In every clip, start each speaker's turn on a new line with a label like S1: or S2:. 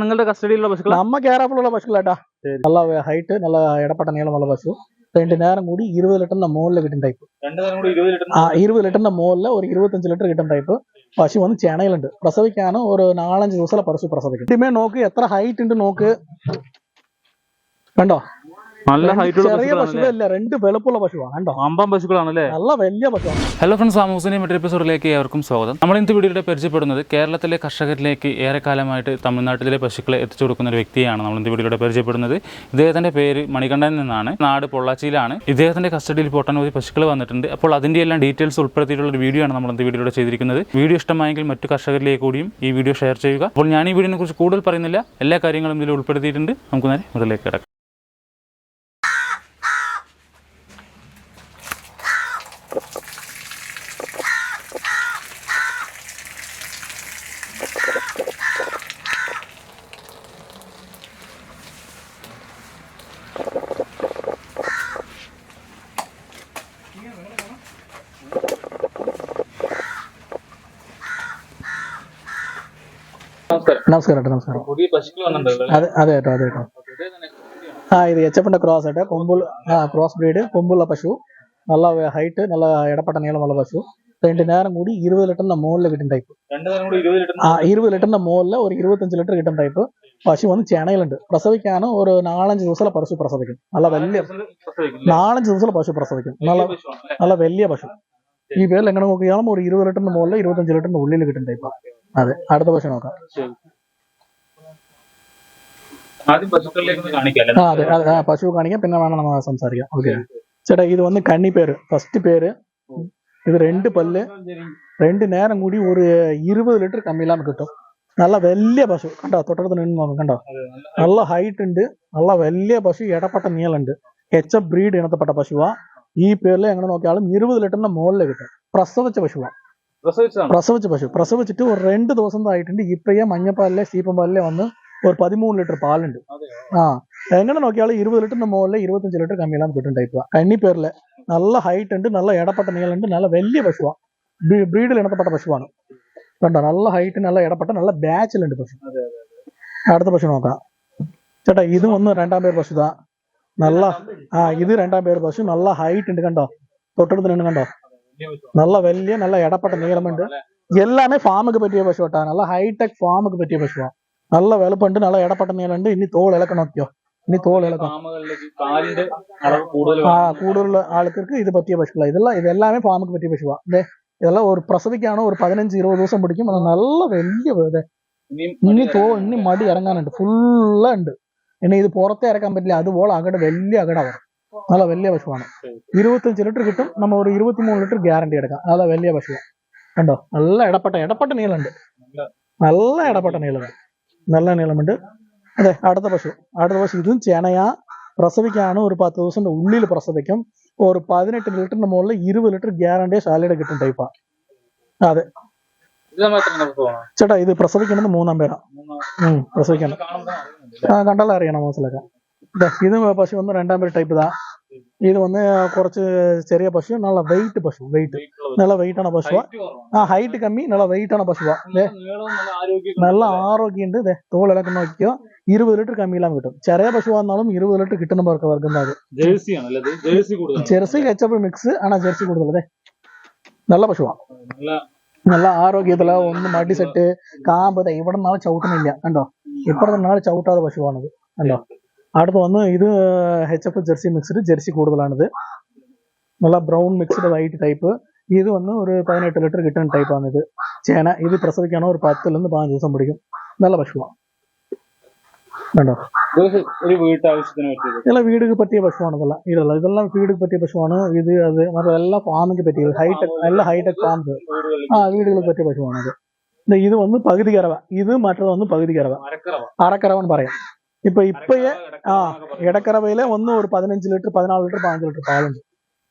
S1: നിങ്ങളുടെ കസ്റ്റഡിയിലുള്ള പശുക്കൾ
S2: നമ്മ കേരളത്തിലുള്ള പശുക്കളാട്ടാ നല്ല ഹൈറ്റ് നല്ല ഇടപെട്ട നീളമുള്ള പശു. നേരം കൂടി ഇരുപത് ലിറ്ററിന്റെ லிட்டர்னா കിട്ടും ടൈപ്പ് ആ ഇരുപത് ലിറ്ററിന്റെ മുകളിൽ ഒരു ഇരുപത്തഞ്ച് ലിറ്റർ കിട്ടും ടൈപ്പ് പശു വന്ന് ചെണയിലുണ്ട്. പ്രസവിക്കാനും ഒരു നാലഞ്ച് ദിവസം പശു പ്രസവിക്കും. ഇതുമേ നോക്ക് എത്ര ഹൈറ്റ് ഉണ്ട് നോക്ക്. കണ്ടോ?
S1: നല്ല
S2: രണ്ട്
S1: ഹൈറ്റ് ഉള്ള
S2: ചെറിയ പശുവല്ല രണ്ട് വെളുപ്പുള്ള പശുവാണ് കണ്ടോ?
S1: വമ്പൻ പശുക്കളാണല്ലേ?
S2: നല്ല വലിയ പശുവാണ്.
S3: ഹലോ ഫ്രണ്ട്സ് ആമോസിന്റെ മറ്റൊരു എപ്പിസോഡിലേക്ക് ഏവർക്കും സ്വാഗതം. നമ്മൾ ഇന്ന് വീഡിയോയുടെ പരിചയപ്പെടുന്നത് കേരളത്തിലെ കർഷകരിലേക്ക് ഏറെക്കാലമായിട്ട് തമിഴ്നാട്ടിലെ പശുക്കളെ എത്തിച്ചു കൊടുക്കുന്ന ഒരു വ്യക്തിയാണ് നമ്മൾ ഇന്ന് വീഡിയോയുടെ പരിചയപ്പെടുന്നത്. ഇദ്ദേഹത്തിന്റെ പേര് മണികണ്ഠൻ എന്നാണ്. നാട് പൊള്ളാച്ചിയിലാണ്. ഇദ്ദേഹത്തിന്റെ കസ്റ്റഡിയിൽ ഒട്ടനവധി പശുക്കൾ വന്നിട്ടുണ്ട്. അപ്പോൾ അതിന്റെ എല്ലാം ഡീറ്റെയിൽസ് ഉൾപ്പെടുത്തിയിട്ടുള്ള ഒരു വീഡിയോ ആണ് നമ്മൾ ഇന്ന് വീഡിയോയുടെ ചെയ്തിരിക്കുന്നത്. വീഡിയോ ഇഷ്ടമായെങ്കിൽ മറ്റു കർഷകരിലേക്ക് കൂടിയും ഈ വീഡിയോ ഷെയർ ചെയ്യുക. അപ്പോൾ ഞാൻ ഈ വീഡിയോനെ കുറിച്ച് കൂടുതൽ പറയുന്നില്ല. എല്ലാ കാര്യങ്ങളും ഇതിൽ ഉൾപ്പെടുത്തിയിട്ടുണ്ട്. നമുക്ക് നേരെ മുതലേക്ക് കിടക്കാം.
S1: നമസ്കാരം
S2: നമസ്കാരം ഏട്ടാ നമസ്കാരം
S1: പുതിയ പശുക്കൾ വന്നിട്ടുണ്ടല്ലോ
S2: അതെ അതെ കേട്ടോ അതെ കേട്ടോ ആ ഇത് എച്ച് എഫിന്റെ ക്രോസ് ആയിട്ട് കൊമ്പുൾ ആ ക്രോസ് ബ്രീഡ് കൊമ്പുള്ള പശു നല്ല ഹൈറ്റ് നല്ല ഇടപെട്ട നീളമുള്ള പശു ரெண்டு நேரம் കൂടി ഇരുപത് ലിറ്ററിന്റെ മുകളിൽ കിട്ടും ടൈപ്പ്
S1: രണ്ടു നേരം കൂടി ഇരുപത് ലിറ്റർ
S2: ആ ഇരുപത് ലിറ്ററിന്റെ മുകളിൽ ഒരു ഇരുപത്തഞ്ച് ലിറ്റർ കിട്ടും ടൈപ്പ് പശു വന്ന് ചെണയിലുണ്ട് പ്രസവിക്കാനും ഒരു നാലഞ്ച് ദിവസം പശു പ്രസവിക്കും നല്ല വലിയ നാലഞ്ച് ദിവസം പശു പ്രസവിക്കും നല്ല നല്ല വലിയ പശു ഈ പേരിൽ എങ്ങനെ നോക്കിയാലും ഒരു ഇരുപത് ലിറ്ററിന്റെ മുകളിൽ ഇരുപത്തഞ്ച് ലിറ്ററിന്റെ ഉള്ളിൽ കിട്ടും ടൈപ്പ് അതെ അടുത്ത പശു നോക്കാം
S1: ആദ്യം പശുക്കളിലേക്ക് ഒന്ന് കാണിക്കാം
S2: ആ അതെ അതെ ആ പശു കാണിക്കാം പിന്നെ വേണം നമ്മൾ സംസാരിക്കാം ഓക്കെ ചേട്ടാ ഇത് வந்து கன்னி பேரு ஃபர்ஸ்ட் பேரு இது ரெண்டு பல்லு ரெண்டு நேரம் കൂടി ഒരു ഇരുപത് ലിറ്റർ കമ്മിയില്ലാമ കിട്ടും നല്ല വലിയ പശു കണ്ടോ തൊട്ടടുത്ത് നിന്ന് നോക്കാം കണ്ടോ നല്ല ഹൈറ്റ് ഉണ്ട് നല്ല വലിയ പശു ഇടപെട്ട നീളുണ്ട് എച്ച് എഫ് ബ്രീഡ് ഇനത്തപ്പെട്ട പശുവാ ഈ പേരിൽ എങ്ങനെ നോക്കിയാലും ഇരുപത് ലിറ്ററിന്റെ മുകളിൽ കിട്ടും പ്രസവിച്ച പശുവാ
S1: പ്രസവിച്ചതാണ്
S2: പ്രസവിച്ച പശു. പ്രസവിച്ചിട്ട് ഒരു രണ്ട് ദിവസം ആയിട്ടുണ്ട് ഇപ്പഴേ മഞ്ഞപ്പാലിലെ സീപ്പമ്പാലിലെ വന്ന് ഒരു പതിമൂന്ന് ലിറ്റർ പാലുണ്ട്. ആ. എങ്ങനെ നോക്കിയാൽ ഇരുപത് ലിറ്ററിന് മുകളിൽ ഇരുപത്തഞ്ച് ലിറ്റർ കമ്മിയെല്ലാം കിട്ടും ടൈപ്പ് കണ്ണി പേരിൽ നല്ല ഹൈറ്റ് ഉണ്ട് നല്ല ഇടപെട്ട നീളുണ്ട് നല്ല വലിയ പശുവാണ് ബ്രീഡിൽ ഇണത്തപ്പെട്ട പശുവാണ്. കണ്ടോ? നല്ല ഹൈറ്റ് നല്ല ഇടപെട്ട നല്ല ബാച്ചിലുണ്ട് പശു. അടുത്ത പശു നോക്കാം. ചേട്ടാ ഇതും ഒന്ന് രണ്ടാം പേര് പശുതാ. നല്ല ആ ഇത് രണ്ടാം പേര് പശു. നല്ല ഹൈറ്റ് ഉണ്ട് കണ്ടോ? തൊട്ടടുത്ത് നിന്ന് കണ്ടോ? നല്ല വലിയ നല്ല ഇടപെട്ട നീളമുണ്ട് எல்லாமே ஃபார்முக்கு பற்றிய பசு வட்டா நல்ல ஹைடெக் ஃபார்முக்கு பற்றிய பசுவா நல்ல വെളുപ്പുണ്ട് നല്ല ഇടപെട്ട നീളുണ്ട് ഇനി തോൾ ഇളക്കണം നോക്കിയോ ഇനി തോൾ ഇളക്കണം
S1: ഫാമുകളിലേക്ക് പാലിന്റെ അളവ് കൂടുതൽ
S2: ആ കൂടുതലുള്ള ആൾക്കാർക്ക് ഇത് പറ്റിയ പശുക്കളാ ഇതെല്ലാം ഇതെല്ലാമേ ഫാമുക്ക് പറ്റിയ പശുവാ ദേ ഇതെല്ലാം ഒരു പ്രസവിക്കാണോ ഒരു പതിനഞ്ച് ഇരുപത് ദിവസം പിടിക്കും അത് നല്ല വലിയ ദേ,
S1: ഇനിയും
S2: ഇനി തോ ഇനി മടി ഇറങ്ങാനുണ്ട് ഫുള്ള് ഉണ്ട് ഇനി ഇത് പുറത്തെ ഇറക്കാൻ പറ്റില്ല അതുപോലെ അകട വലിയ അകട വരും നല്ല വലിയ പശുവാണ്. ഇരുപത്തഞ്ച് ലിറ്റർ കിട്ടും. നമ്മൾ ഒരു ഇരുപത്തിമൂന്ന് ലിറ്റർ ഗ്യാരണ്ടി എടുക്കാം. നല്ല വലിയ പശുവാണ് കണ്ടോ? നല്ല ഇടപെട്ട ഇടപെട്ട നീളമുണ്ട്. നല്ല ഇടപെട്ട നീളമുണ്ട്. നല്ല നീളമുണ്ട്. അതെ അടുത്ത പശു. അടുത്ത പശു ഇതും ചെനയാ. പ്രസവിക്കാണ്. ഒരു പത്ത് ദിവസത്തിന്റെ ഉള്ളിൽ പ്രസവിക്കും. ഒരു പതിനെട്ട് ലിറ്ററിന്റെ മുകളിൽ ഇരുപത് ലിറ്റർ ഗ്യാരണ്ടി ശാലയുടെ കിട്ടും ടൈപ്പാ അതെ. ചേട്ടാ ഇത് പ്രസവിക്കുന്നത് മൂന്നാം പേരാ. പ്രസവിക്കണം. ആ അറിയണം മനസ്സിലാക്കാം. ഇത് പശു വന്ന് രണ്ടാം പേര് ടൈപ്പ് ഇതാ. ഇത് വന്ന് കുറച്ച് ചെറിയ പശു നല്ല വെയിറ്റ് പശു വെയിറ്റ് നല്ല വെയിറ്റ് ആണ് പശുവ. ആ ഹൈറ്റ് കമ്മി നല്ല വെയിറ്റ് ആണ് പശുവ. നല്ല ആരോഗ്യമുണ്ട്. ദേ, തോളിലൊക്കെ നോക്കിയോ ഇരുപത് ലിറ്റർ കമ്മിയിലാൻ കിട്ടും. ചെറിയ പശു വന്നാലും ഇരുപത് ലിറ്റർ വർക്കുന്നത്
S1: ഇത്? ജേഴ്സി കൂടുതൽ
S2: ജെർസി കച്ചപ്പ് മിക്സ് ആണ് ജെർസി കൂടുതൽ. അതെ നല്ല പശുവാ.
S1: നല്ല
S2: ആരോഗ്യത്തില ഒന്ന് മടി സെറ്റ് കാമ്പത ഇവിടെ നാളെ ചവിട്ടുന്നില്ല. കണ്ടോ? ഇപ്പുറത്തെ നാളെ ചവിട്ടാതെ പശുവാണത്. കണ്ടോ? അടുത്ത് വന്ന് ഇത് H F jersey mixed jersey കൂടുതലാണിത്. നല്ല ബ്രൗൺ മിക്സ്ഡ് വൈറ്റ് ടൈപ്പ് ഇത് വന്ന് ഒരു പതിനെട്ട് ലിറ്റർ കിട്ടുന്ന ടൈപ്പാണ് ഇത് ചേന ഇത് പ്രസവിക്കാണോ ഒരു പത്തിൽ നിന്ന് പതിനഞ്ച് ദിവസം പിടിക്കും. നല്ല പശുവാണ്. കണ്ടോ?
S1: ഇത് ഒരു വീട്ടാവശ്യത്തിന്
S2: ഇതെല്ലാം വീടുക്ക് പറ്റിയ പശുവാണ് ഇതെല്ലാം. ഇതല്ല ഇതെല്ലാം വീടുക്ക് പറ്റിയ പശുവാണ്. ഇത് അത് മറ്റേ എല്ലാ ഫാമിക്ക് പറ്റിയത്. ഹൈടെക് എല്ലാ ഹൈടെക് ഫാംസ് ആ വീടുകൾക്ക് പറ്റിയ പശുവാണ് ദേ ഇത് വന്ന് പകുതി കറവ. ഇത് മറ്റത് വന്ന് പകുതി കറവ.
S1: അരക്കറവ.
S2: അറക്കറവെന്ന് പറയാം. ഇപ്പൊ ഇപ്പയെ ആ ഇടക്കറവയിലെ ഒന്ന് ഒരു പതിനഞ്ച് ലിറ്റർ പതിനാല് ലിറ്റർ പതിനഞ്ച് ലിറ്റർ പാലുണ്ട്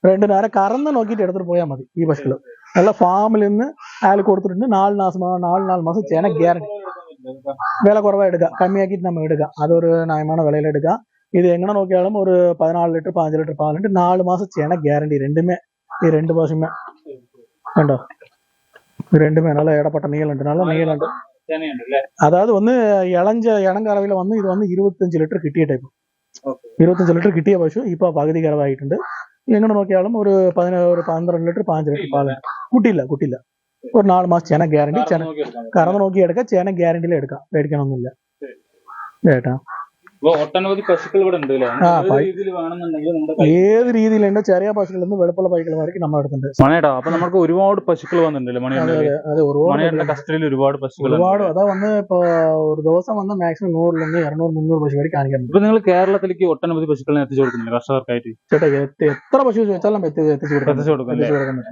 S2: രണ്ട് നേരം കറന്ന് നോക്കിയിട്ട് എടുത്തിട്ട് പോയാൽ മതി ഈ പശുക്കൾ നല്ല ഫാമിൽ നിന്ന് അയാൾ കൊടുത്തിട്ടുണ്ട് നാല് മാസം നാല് നാല് മാസം ചേന ഗ്യാരണ്ടി വില കുറവായി എടുക്കുക കമ്മിയാക്കിയിട്ട് നമ്മൾ എടുക്കുക അതൊരു ന്യായமான വിലയിൽ എടുക്കുക ഇത് എങ്ങനെ നോക്കിയാലും ഒരു പതിനാല് ലിറ്റർ പതിനഞ്ച് ലിറ്റർ പാലുണ്ട് നാല് മാസം ചേന ഗ്യാരണ്ടി രണ്ടുമേ ഈ രണ്ട് പശുമേ കണ്ടോ ഇത് രണ്ടുമേ നല്ല ഇടപെട്ട നീളുണ്ട് നല്ല നീളുണ്ട് അതായത് ഒന്ന് ഇളം കറവിൽ വന്ന് ഇത് വന്ന് ഇരുപത്തഞ്ച് ലിറ്റർ കിട്ടിയ ടൈപ്പ് ഇരുപത്തഞ്ച് ലിറ്റർ കിട്ടിയ പശു ഇപ്പൊ പകുതി കറവായിട്ടുണ്ട് എങ്ങനെ നോക്കിയാലും ഒരു പതിന ഒരു പന്ത്രണ്ട് ലിറ്റർ പതിനഞ്ച് ലിറ്റർ പാൽ കുട്ടിയില്ല കുട്ടിയില്ല ഒരു നാല് മാസം ചേന ഗ്യാരണ്ടി ചേന കറന്ന് നോക്കി എടുക്കാം ചേന ഗ്യാരണ്ടിയിൽ എടുക്കാം. പേടിക്കണമൊന്നുമില്ല ചേട്ടാ
S1: ഒട്ടനവധി പശുക്കൾ ഇവിടെ ഉണ്ട് അല്ലേ?
S2: ആ,
S1: ഏത്
S2: രീതിയിലുണ്ട് ചെറിയ പശുക്കളിൽ നിന്ന് വെളുപ്പുള്ള പൈക്കൾ വരയ്ക്കും നമ്മുടെ അടുത്തുണ്ട്.
S1: മണിയേട്ടാ അപ്പൊ നമുക്ക് ഒരുപാട് പശുക്കൾ വന്നിട്ടുണ്ടല്ലോ മണിയുടെ
S2: ഒരുപാട്
S1: മണിയുടെ കസ്റ്റഡിയിൽ ഒരുപാട് പശുക്കൾ
S2: ഒരുപാട് അതാ വന്ന് ഇപ്പൊ ഒരു ദിവസം വന്ന് മാക്സിമം നൂറിൽ നിന്ന് ഇരുന്നൂറ് മുന്നൂറ് പശു വരെ കാണിക്കുന്നുണ്ട്
S1: ഇപ്പൊ നിങ്ങൾ കേരളത്തിലേക്ക് ഒട്ടനവധി പശുക്കളെ എത്തിച്ചു കൊടുക്കുന്നില്ല കർഷകർക്കായിട്ട്?
S2: ചേട്ടാ എത്ര- പശു ചോദിച്ചാലും എത്തി എത്തിച്ചു കൊടുക്കാം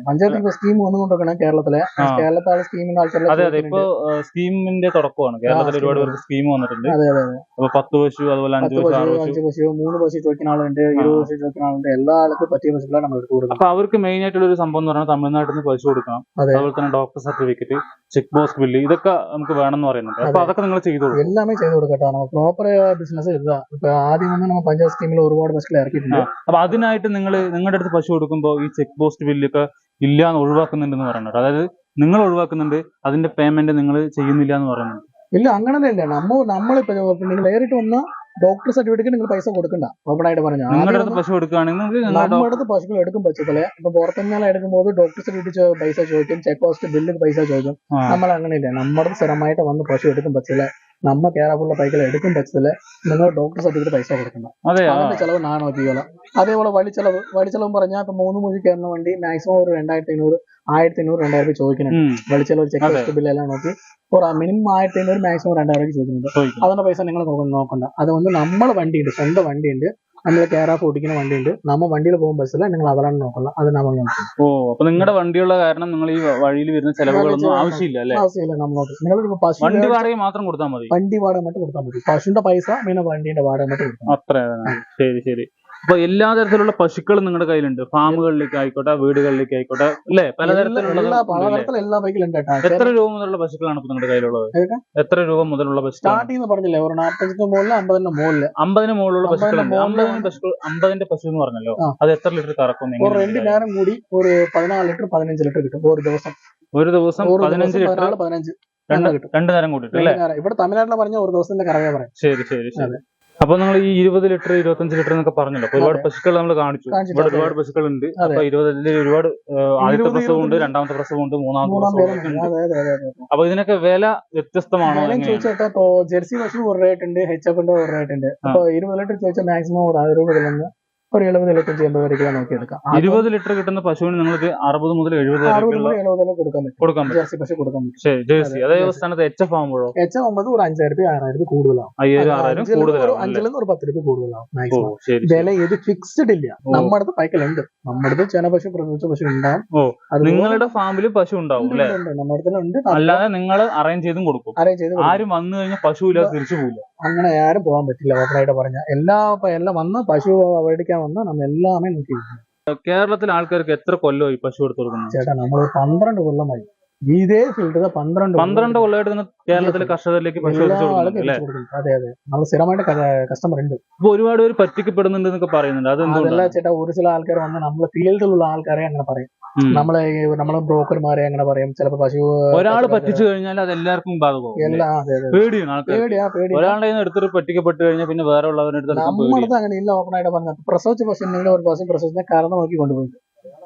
S2: പഞ്ചായത്ത് സ്കീം വന്നുകൊണ്ടിരിക്കണം കേരളത്തിലെ.
S1: ആ.
S2: കേരളത്തിലെ സ്കീമിന്റെ ആൾക്കാർ
S1: അതെ അതെ ഇപ്പൊ സ്കീമിന്റെ തുടക്കമാണ്. കേരളത്തിൽ ഒരുപാട് പേർക്ക് സ്കീം വന്നിട്ടുണ്ട്.
S2: അതെ അതെ.
S1: അപ്പൊ പത്ത് പശു അതുപോലെ അഞ്ച് പശു
S2: അഞ്ച് പശു. മൂന്ന് പശു ചോദിക്കുന്ന ആളുണ്ട് ഇരുപത് പശു ചോദിക്കുന്ന ആളുണ്ട് എല്ലാ ആൾക്കും പറ്റിയ പശുക്കളാണ് നമ്മൾ എടുത്ത് കൊടുക്കുന്നത്.
S1: അപ്പൊ അവർക്ക് മെയിൻ ആയിട്ടുള്ള ഒരു സംഭവം എന്ന് പറഞ്ഞാൽ തമിഴ്നാട്ടിൽ നിന്ന് പശു കൊടുക്കണം.
S2: അതെ.
S1: അതുപോലെ തന്നെ doctor certificate check post bill ഇതൊക്കെ നമുക്ക് വേണമെന്ന് പറയുന്നുണ്ട്. അപ്പൊ അതൊക്കെ നിങ്ങൾ ചെയ്തു
S2: എല്ലാമേ ചെയ്തു കൊടുക്കട്ടോ നമ്മൾ പ്രോപ്പർ ബിസിനസ് ഇതാ ഇപ്പൊ ആദ്യം വന്ന് നമ്മൾ പഞ്ചായത്ത് സ്കീമിൽ ഒരുപാട് പശുക്കളെ ഇറക്കിയിട്ടുണ്ട്.
S1: അപ്പൊ അതിനായിട്ട് നിങ്ങൾ നിങ്ങളുടെ അടുത്ത് പശു കൊടുക്കുമ്പോൾ ഈ ചെക്ക് പോസ്റ്റ് ബില്ലൊക്കെ ഇല്ല എന്ന് ഒഴിവാക്കുന്നുണ്ടെന്ന് പറയുന്നുണ്ട്. അതായത് നിങ്ങൾ ഒഴിവാക്കുന്നുണ്ട് അതിന്റെ പേയ്മെന്റ് നിങ്ങൾ ചെയ്യുന്നില്ല എന്ന് പറയുന്നുണ്ട്.
S2: ഇല്ല അങ്ങനെയല്ല നമ്മ നമ്മളിപ്പോ നിങ്ങൾ നേരിട്ട് വന്ന ഡോക്ടർ സർട്ടിഫിക്കറ്റ് നിങ്ങൾ പൈസ കൊടുക്കണ്ട. ഓപ്പൺ ആയിട്ട് പറഞ്ഞു
S1: നിങ്ങളുടെ അടുത്ത് പശു എടുക്കുകയാണെങ്കിൽ
S2: നമ്മുടെ അടുത്ത് പശുക്കൾ എടുക്കും പശുക്കളെ. ഇപ്പൊ പുറത്തുനിന്ന് എടുക്കുമ്പോൾ ഡോക്ടർ സർട്ടിഫിക്കറ്റ് പൈസ ചോദിക്കും ചെക്ക് പോസ്റ്റ് ബില്ല് പൈസ ചോദിക്കും. നമ്മൾ അങ്ങനെയില്ല നമ്മുടെ സ്ഥിരമായിട്ട് വന്ന് പശു എടുക്കും പശുക്കളെ. നമ്മ കേരളത്തിലുള്ള പൈക്കളെ എടുക്കും പറ്റത്തില്ല. നിങ്ങൾ ഡോക്ടർ സർട്ടിഫിക്കറ്റ് പൈസ കൊടുക്കണം. അതിന്റെ ചെലവ് നാണോ നോക്കിക്കോളാം അതേപോലെ വഴിച്ചെലവ് വഴിച്ചെലവ് പറഞ്ഞാൽ ഇപ്പൊ മൂന്ന് മൂന്ന് കയറുന്ന വണ്ടി മാക്സിമം ഒരു രണ്ടായിരത്തി അഞ്ഞൂറ് ആയിരത്തി അഞ്ഞൂറ് രണ്ടായിരം രൂപ ചോദിക്കുന്നുണ്ട് വെളിച്ചെലവ് ചെക്ക് ബില്ല് എല്ലാം നോക്കി. ഒരു മിനിമം ആയിരത്തി അഞ്ഞൂറ് മാക്സിമം രണ്ടായിരം രൂപ ചോദിക്കുന്നുണ്ട്. അതിന്റെ പൈസ നിങ്ങൾ നോക്കണ്ട. അത് വന്ന് നമ്മളെ വണ്ടിയുണ്ട് സ്വന്തം വണ്ടിയുണ്ട്. നമ്മൾ കേറാ ഓടിക്കുന്ന വണ്ടിയുണ്ട്. നമ്മ വണ്ടിയിൽ പോകുമ്പോൾ ബസ്സിൽ നിങ്ങൾ അവരാണ് നോക്കുന്നത് അത് നമ്മൾ
S1: ഓ അപ്പൊ നിങ്ങളുടെ വണ്ടിയുള്ള കാരണം നിങ്ങൾ ഈ വഴിയിൽ വരുന്ന ചെലവുകളൊന്നും ആവശ്യമില്ല അല്ലേ?
S2: ആവശ്യമില്ല നിങ്ങൾ
S1: വണ്ടി വാടക മാത്രം കൊടുത്താൽ മതി.
S2: വണ്ടി വാടക മാത്രം കൊടുത്താൽ മതി. പശുവിന്റെ പൈസ പിന്നെ വണ്ടിന്റെ വാടക മാത്രം കൊടുത്താൽ
S1: അത്ര. ശരി ശരി. അപ്പൊ എല്ലാ തരത്തിലുള്ള പശുക്കളും നിങ്ങളുടെ കയ്യിലുണ്ട്. ഫാമുകളിലേക്ക് ആയിക്കോട്ടെ വീടുകളിലേക്ക് ആയിക്കോട്ടെ അല്ലെ? പലതരത്തിലുള്ള എത്ര രൂപ മുതലുള്ള പശുക്കളാണ് ഇപ്പൊ നിങ്ങളുടെ കയ്യിലുള്ളത്? എത്ര രൂപ മുതലുള്ള പശുക്കൾ
S2: പറഞ്ഞില്ലേ ഒരു മുകളിൽ മുകളിൽ
S1: അമ്പതിന് മുകളിലുള്ള പശുക്കളുണ്ട്. അമ്പതിന് പശുക്കൾ അമ്പതിന്റെ പശു എന്ന് പറഞ്ഞല്ലോ. അത് എത്ര ലിറ്റർ കറക്കും
S2: ഒരു രണ്ട് നേരം കൂടി ഒരു പതിനാല് ലിറ്റർ പതിനഞ്ച് ലിറ്റർ കിട്ടും ഒരു ദിവസം.
S1: ഒരു ദിവസം പതിനഞ്ച് ലിറ്റർ
S2: പതിനഞ്ച്.
S1: രണ്ട് നേരം
S2: കൂടി. ഇവിടെ തമിഴ്നാട്ടിലെ പറഞ്ഞ ഒരു ദിവസത്തിന്റെ കറവേ പറയാം.
S1: ശരി ശരി ശരി. അപ്പൊ നിങ്ങൾ ഈ ഇരുപത് ലിറ്റർ ഇരുപത്തഞ്ച് ലിറ്റർ എന്നൊക്കെ പറഞ്ഞല്ലോ. അപ്പൊ ഒരുപാട് പശുക്കൾ നമ്മൾ കാണിച്ചു. ഇവിടെ ഒരുപാട് പശുക്കൾ ഉണ്ട്. അപ്പൊ ഇരുപതിൽ ഒരുപാട് ആദ്യത്തെ പ്രസവം ഉണ്ട് രണ്ടാമത്തെ പ്രസവം ഉണ്ട്. മൂന്നാമത്തെ
S2: മൂന്നാം
S1: പ്രസവം അപ്പൊ ഇതിനൊക്കെ വില വ്യത്യസ്തമാണോ
S2: ചോദിച്ചാൽ ജെർസി പശു ഒരു റേറ്റ് ഉണ്ട് ഹെച്ച് എഫിന്റെ ഒരു റേറ്റ് ഉണ്ട് അപ്പൊ ഇരുപത് ലിറ്റർ ചോദിച്ചാൽ മാക്സിമം ഒരു അറുപത് മുതൽ നിന്ന് ഒരു എഴുപത് എഴുപത്തഞ്ച് എൺപത് വരെയൊക്കെ നോക്കിയെടുക്കാം. അത്
S1: ഇരുപത് ലിറ്റർ കിട്ടുന്ന പശുവിന് നിങ്ങൾക്ക് അറുപത് മുതൽ എഴുപത്
S2: അറുപത് മുതൽ എഴുപത് വരെ കൊടുക്കാൻ പറ്റും.
S1: കൊടുക്കാൻ പറ്റും.
S2: പശു കൊടുക്കാൻ പറ്റും.
S1: ജേഴ്സി.
S2: അതെ, ജേഴ്സി.
S1: സ്ഥാനത്ത് എച്ച് എഫ് ആകുമ്പോഴോ
S2: എച്ച് ഒമ്പത് ഒരു അഞ്ചായിരം രൂപ ആറായിരം രൂപ കൂടുതലാവും
S1: അയ്യായിരം ആറായിരം കൂടുതലാവും
S2: അഞ്ചിൽ നിന്ന് ഒരു പത്ത് രൂപ കൂടുതലാവും മാക്സിമം വില ഇത് ഫിക്സ്ഡ് ഇല്ല. നമ്മുടെ അടുത്ത് പൈക്കലുണ്ട്. നമ്മുടെ അടുത്ത് ചെന പശു പ്രസവിച്ച പശു ഉണ്ടാവും.
S1: നിങ്ങളുടെ ഫാമിൽ പശു ഉണ്ടാവും
S2: ഉണ്ട്, ഉണ്ട്, ഉണ്ട്. നമ്മുടെ അടുത്തുണ്ട്.
S1: അല്ലാതെ നിങ്ങൾ അറേഞ്ച് ചെയ്തും കൊടുക്കും.
S2: അറേഞ്ച് ചെയ്ത് കൊടുക്കും.
S1: ആരും വന്നു കഴിഞ്ഞാൽ പശു ഇല്ലാതെ തിരിച്ചു പോകില്ല
S2: അങ്ങനെ ആരും പോകാൻ പറ്റില്ല ഓപ്പണായിട്ട് പറഞ്ഞ. എല്ലാ എല്ലാം വന്ന് പശു മേടിക്കാൻ വന്ന് നമ്മൾ എല്ലാമേ നോക്കി
S1: കേരളത്തിലെ ആൾക്കാർക്ക് എത്ര കൊല്ലമായി പശു എടുത്തു കൊടുക്കുന്നത്
S2: ചേട്ടാ നമ്മൾ പന്ത്രണ്ട് കൊല്ലമായി ഇതേ ഫീൽഡ് പന്ത്രണ്ട്
S1: പന്ത്രണ്ട് കൊല്ലമായിട്ട് നിങ്ങൾ കേരളത്തിലെ കർഷകരിലേക്ക്.
S2: അതെ അതെ. നമ്മൾ സ്ഥിരമായിട്ട് കസ്റ്റമർ ഉണ്ട്.
S1: ഇപ്പൊ ഒരുപാട് പേര് പറ്റിക്കപ്പെടുന്നുണ്ട് എന്നൊക്കെ പറയുന്നുണ്ട്. അതെന്തുകൊണ്ടാണ്?
S2: ചേട്ടാ ഒരു ചില ആൾക്കാർ വന്ന് നമ്മളെ ഫീൽഡിലുള്ള ആൾക്കാരെ അങ്ങനെ പറയും. നമ്മളെ നമ്മളെ ബ്രോക്കർമാരെ അങ്ങനെ പറയും. ചിലപ്പോ പശു
S1: ഒരാൾ പറ്റിച്ചു കഴിഞ്ഞാൽ അത് എല്ലാവർക്കും ഒരാളുടെ എടുത്തിട്ട് പറ്റിക്കപ്പെട്ട് കഴിഞ്ഞാൽ പിന്നെ വേറെ ഉള്ളവരുടെ അടുത്ത് എടുക്കാൻ പേടിയാണ്
S2: നമ്മളടുത്ത് അങ്ങനെ ഇല്ല ഓപ്പൺ ആയിട്ട് പറഞ്ഞത് പ്രസവിച്ച പശു ഒരു പശു പ്രസവിച്ച നോക്കി കൊണ്ടുപോയി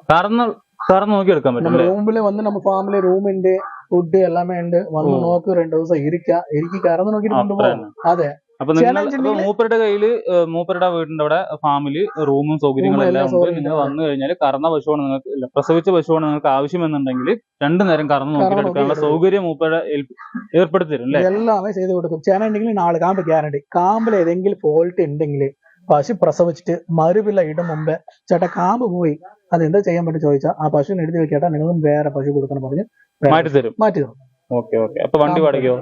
S1: കാരണം തുറന്ന് നോക്കി എടുക്കാൻ പറ്റും
S2: റൂമിൽ വന്ന് നമ്മൾ ഫാമിലി റൂമുണ്ട് ഫുഡ് എല്ലാമേ ഉണ്ട്. വന്ന് നോക്ക് രണ്ടു ദിവസം ഇരിക്ക. എനിക്ക് കാരണം നോക്കിട്ട് അതെ.
S1: അപ്പൊ നിങ്ങൾ മൂപ്പരുടെ കയ്യിൽ മൂപ്പരുടെ വീടിന്റെ അവിടെ ഫാമിലി റൂമും സൗകര്യങ്ങളും എല്ലാം ഉണ്ട്. നിങ്ങൾ വന്നു കഴിഞ്ഞാൽ കറന്ന പശുവാണ് നിങ്ങൾക്ക് പ്രസവിച്ച പശുവാണ് നിങ്ങൾക്ക് ആവശ്യമെന്നുണ്ടെങ്കിൽ രണ്ടു നേരം കറന്നു
S2: നോക്കിയെടുക്കാനുള്ള
S1: സൗകര്യം മൂപ്പരുടെ ഏർപ്പെടുത്തിരും അല്ലേ?
S2: എല്ലാമേ ചെയ്ത് കൊടുക്കും. ചേന ഉണ്ടെങ്കിൽ നാളെ കാമ്പ് ഗ്യാരണ്ടി കാമ്പിൽ ഏതെങ്കിലും ഫോൾട്ട് ഉണ്ടെങ്കിൽ പശു പ്രസവിച്ചിട്ട് മരുവില്ല ഇടം മുമ്പേ. ചേട്ടാ കാമ്പ് പോയി. അത് എന്താ ചെയ്യാൻ പറ്റും ചോദിച്ചാൽ ആ പശുവിനെ എടുത്ത് വെക്കേട്ടാ നിങ്ങളും വേറെ പശു കൊടുക്കണം പറഞ്ഞ്
S1: മാറ്റി തരും.
S2: മാറ്റി തരും.
S1: Okay okay. അപ്പൊ വണ്ടി വാടകയോ?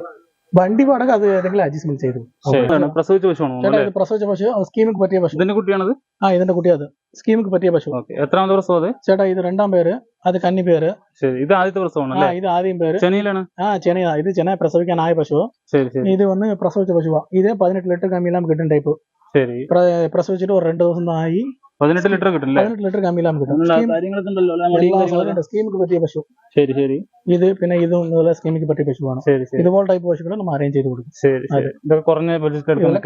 S2: വണ്ടി വാടക അത് ഏതെങ്കിലും അഡ്ജസ്റ്റ്മെന്റ് ചെയ്തു.
S1: പ്രസവിച്ച പശുവാണ്
S2: പ്രസവിച്ച പശു സ്കീമിക്ക് പറ്റിയ പശു.
S1: ഇതിന്റെ കുട്ടിയാണത്?
S2: ആ ഇതിന്റെ കുട്ടിയാ അത് സ്കീമിക്ക് പറ്റിയ പശു.
S1: എത്രാമത്തെ പ്രസവം അത്?
S2: ചേട്ടാ ഇത് രണ്ടാം പേര് അത് കന്നി പേര്.
S1: ഇത് ആദ്യത്തെ പ്രസവമാണ്
S2: ഇത് ആദ്യം പേര്.
S1: ചെന്നൈയിലാണ്
S2: ആ ചെനയാ ഇത് ചെന പ്രസവിക്കാനായ പശു
S1: ശരി ശരി.
S2: ഇത് വന്ന് പ്രസവിച്ച പശുവാ. ഇത് പതിനെട്ട് ലിറ്റർ കമ്മിയിലാണ് കിട്ടുന്ന ടൈപ്പ് പ്രസവിച്ചിട്ട് ഒരു രണ്ട് ദിവസം ആയി.
S4: പതിനെട്ട് ലിറ്റർ കിട്ടും
S2: പതിനെട്ട് ലിറ്റർ കമ്മിയിലാ കിട്ടും. സ്കീമിക്ക് പറ്റിയ പശു.
S4: ശരി ശരി.
S2: ഇത് പിന്നെ ഇത് സ്കീമിക്ക് പറ്റിയ പശുവാണ്.
S4: ശരി ശരി.
S2: ഇതുപോലെ ടൈപ്പ് പശുക്കൾ നമ്മൾ അറേഞ്ച് ചെയ്ത് കൊടുക്കും.
S4: ശരി ഇതൊക്കെ കുറഞ്ഞ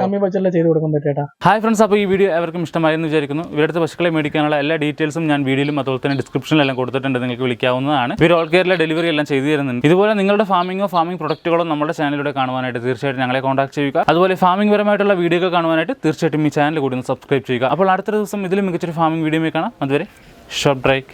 S2: കമ്മി പശുക്കളെ ചെയ്ത് കൊടുക്കാൻ പറ്റേട്ടാ
S1: ഹായ് ഫ്രണ്ട്സ് അപ്പോൾ ഈ വീഡിയോ എവർക്കും ഇഷ്ടമായെന്ന് വിചാരിക്കുന്നു. ഇവിടുത്തെ പശുക്കളെ മേടിക്കാനുള്ള എല്ലാ ഡീറ്റെയിൽസും ഞാൻ വീഡിയോയിലും അതുപോലെ തന്നെ ഡിസ്ക്രിപ്ഷനിലെല്ലാം കൊടുത്തിട്ടുണ്ട്. നിങ്ങൾക്ക് വിളിക്കാവുന്നതാണ്. ഇവർ ഓൾ കെയറിലെ ഡെലിവറി എല്ലാം ചെയ്തു തരുന്നുണ്ട്. ഇതുപോലെ നിങ്ങളുടെ ഫാമിങ്ങോ ഫാമിംഗ് പ്രൊഡക്റ്റുകളോ നമ്മുടെ ചാനലിലൂടെ കാണുവാനായിട്ട് തീർച്ചയായിട്ടും ഞങ്ങളെ കോൺടാക്ട് ചെയ്യുക. അതുപോലെ ഫാമിംഗ് പരമായിട്ടുള്ള വീഡിയോകൾ കാണുവാനായിട്ട് തീർച്ചയായിട്ടും ഈ ചാനൽ കൂടി ഒന്ന് സബ്സ്ക്രൈബ് ചെയ്യുക. അപ്പോൾ അടുത്ത ദിവസം ഇതിലും മികച്ചൊരു ഫാമിംഗ് വീഡിയോ കാണാം. അതുവരെ ഷോർട്ട് ബ്രേക്ക്